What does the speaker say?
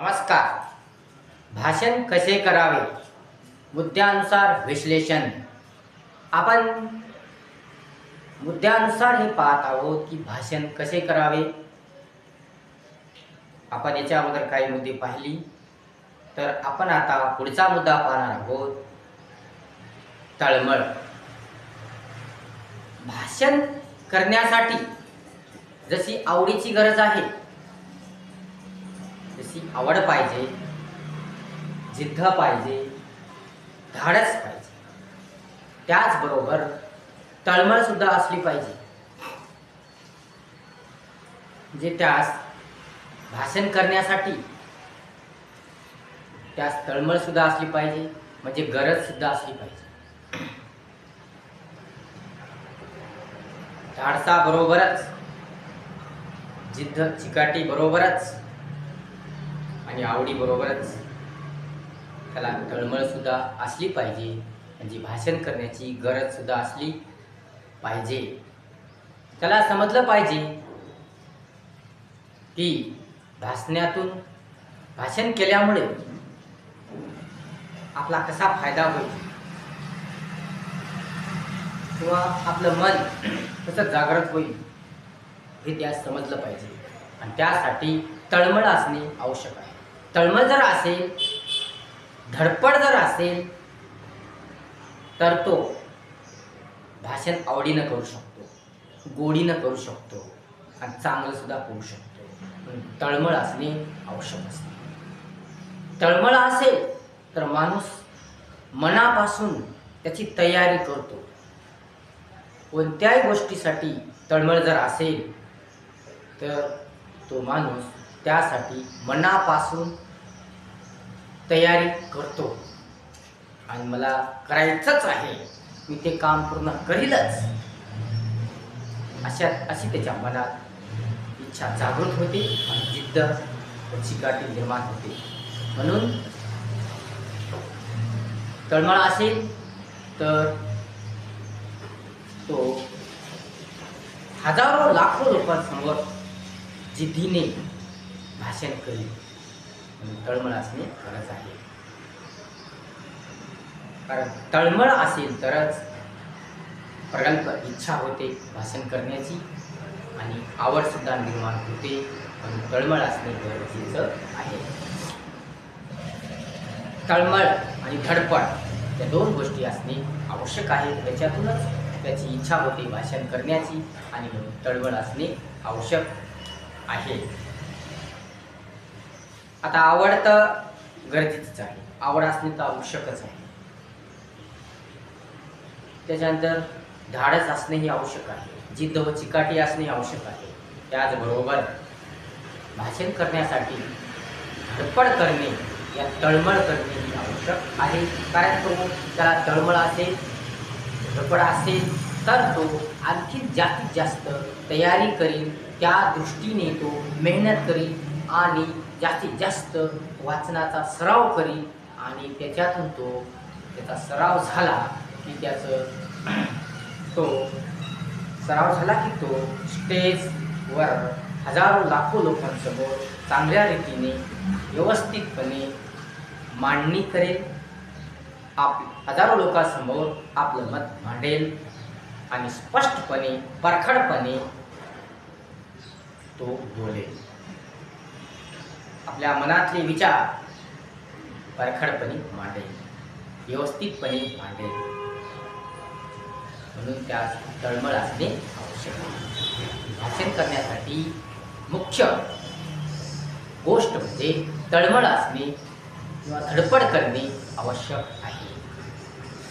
नमस्कार. भाषण कसे करावे? मुद्द्यानुसार विश्लेषण. आपण मुद्द्यानुसार हे पाहत आहोत की भाषण कसे करावे? आपण याच्या अगोदर काही मुद्दे पाहिली. तर आपण आता पुढचा मुद्दा पाहणार आहोत. तळमळ. भाषण करण्यासाठी जशी आवडीची गरज आहे जशी आवड पाहिजे जिद्द पाहिजे धाडस पाहिजे. त्याचबरोबर तळमळ सुद्धा असली पाहिजे. जे त्यास भाषण करण्यासाठी त्यास तळमळ सुद्धा असली पाहिजे म्हणजे गरज सुद्धा असली पाहिजे. धाडसाबरोबरच जिद्द चिकाटी बरोबरच आणि आवडीबरोबरच त्याला तळमळ सुद्धा असली पाहिजे. म्हणजे भाषण करण्याची गरज सुद्धा असली पाहिजे. त्याला समजलं पाहिजे की भाषणातून भाषण केल्यामुळे आपला कसा फायदा होईल? किंवा आपलं मन कसं जागृत होईल? हे त्यास समजलं पाहिजे. आणि त्यासाठी तळमळ असणे आवश्यक आहे. तळमळ जर असेल धडपड जर असेल तर तो भाषण आवडीनं करू शकतो गोडीनं करू शकतो आणि चांगलं सुद्धा करू शकतो. तळमळ असणे आवश्यक असते. तळमळ असेल तर माणूस मनापासून त्याची तयारी करतो. कोणत्याही गोष्टीसाठी तळमळ जर असेल तर तो माणूस त्यासाठी मनापासून तयारी करतो. आणि मला करायचंच आहे. मी ते काम पूर्ण करीलच. अशा अशी त्याच्या मनात इच्छा जागृत होते आणि जिद्द व चिकाटी निर्माण होते. म्हणून तळमळ असेल तर तो हजारो लाखो लोकांसमोर जिद्दीने भाषण करील म्हणून तळमळ असणे गरज आहे. कारण तळमळ असेल तरच प्रगल्भ इच्छा होते भाषण करण्याची आणि आवडसुद्धा निर्माण होते. म्हणून तळमळ असणे गरजेचं आहे. तळमळ आणि धडपड या दोन गोष्टी असणे आवश्यक आहे. त्याच्यातूनच त्याची इच्छा होते भाषण करण्याची आणि म्हणून तळमळ असणे आवश्यक आहे. आता आवड तर गरजेचंच आहे. आवड असणे तर आवश्यकच आहे. त्याच्यानंतर धाडस असणे ही आवश्यक आहे. जिद्द व चिकाटी असणे आवश्यक आहे. त्याचबरोबर भाषण करण्यासाठी धडपड करणे या तळमळ करणे ही आवश्यक आहे. कारण तो त्याला तळमळ असेल धडपड असेल तर तो आणखी जास्तीत जास्त तयारी करील त्या दृष्टीने तो मेहनत करील आणि जास्तीत जास्त वाचनाचा सराव करील आणि त्याच्यातून तो त्याचा सराव झाला की त्याचं तो सराव झाला की तो स्टेजवर हजारो लाखो लोकांसमोर चांगल्या रीतीने व्यवस्थितपणे मांडणी करेल. आप हजारो लोकांसमोर आपलं मत मांडेल आणि स्पष्टपणे परखडपणे तो बोलेल. आपल्या मनातले विचार परखडपणे मांडेल व्यवस्थितपणे मांडेल. म्हणून त्यास तळमळ असणे आवश्यक आहे. भाषण करण्यासाठी मुख्य गोष्ट म्हणजे तळमळ असणे किंवा धडपड करणे आवश्यक आहे.